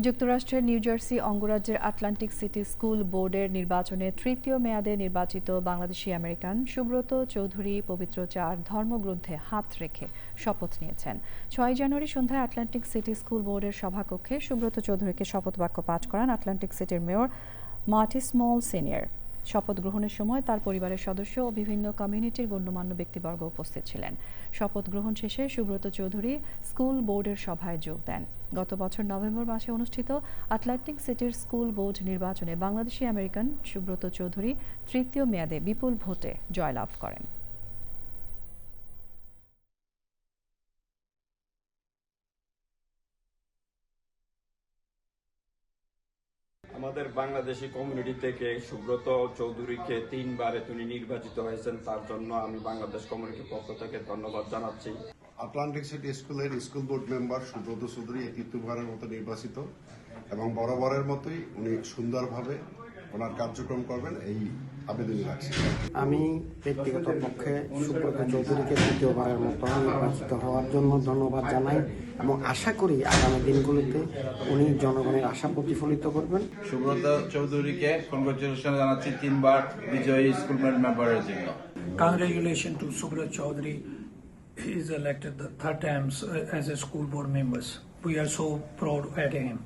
যুক্তরাষ্ট্রের New Jersey অঙ্গরাজ্যের Atlantic City school বোর্ডের নির্বাচনে তৃতীয় মেয়াদে নির্বাচিত বাংলাদেশি আমেরিকান সুব্রত চৌধুরী পবিত্র চার ধর্মগ্রন্থে হাত রেখে শপথ নিয়েছেন। ছয় জানুয়ারি সন্ধ্যায় আটলান্টিক সিটি স্কুল বোর্ডের সভাকক্ষে সুব্রত চৌধুরীকে শপথ বাক্য পাঠ করান আটলান্টিক সিটির মেয়র মার্টি স্মল সিনিয়র। শপথ গ্রহণের সময় তার পরিবারের সদস্য ও বিভিন্ন কমিউনিটির গণ্যমান্য ব্যক্তিবর্গ উপস্থিত ছিলেন। শপথ গ্রহণ শেষে সুব্রত চৌধুরী স্কুল বোর্ডের সভায় যোগ দেন। গত বছর নভেম্বর মাসে অনুষ্ঠিত আটলান্টিক সিটির স্কুল বোর্ড নির্বাচনে বাংলাদেশি আমেরিকান সুব্রত চৌধুরী তৃতীয় মেয়াদে বিপুল ভোটে জয়লাভ করেন। আমাদের বাংলাদেশি কমিউনিটি থেকে সুব্রত চৌধুরীকে তিনবারে তিনি নির্বাচিত হয়েছেন, তার জন্য আমি বাংলাদেশ কমিউনিটির পক্ষ থেকে ধন্যবাদ জানাচ্ছি। আটলান্টিক সিটি স্কুলের school board member Subrata Chowdhury তৃতীয়বারের মতো নির্বাচিত এবং বরাবরের মতোই উনি সুন্দরভাবে ওনার কার্যক্রম করবেন, এই আবেদনই রাখছি আমি ব্যক্তিগত পক্ষে সুব্রত চৌধুরীকে তৃতীয়বারের মতো নির্বাচিত হওয়ার জন্য ধন্যবাদ জানাই এবং আশা করি আগামী দিনগুলোতে উনি জনগণের আশা প্রতিফলিত করবেন সুব্রত চৌধুরীকে কংগ্রেচুলেশন জানাচ্ছি তিনবার বিজয়ী স্কুল মেম্বারের জন্য Congratulations to Subrat Chaudhary. He is elected the third time as a school board members. We are so proud at him.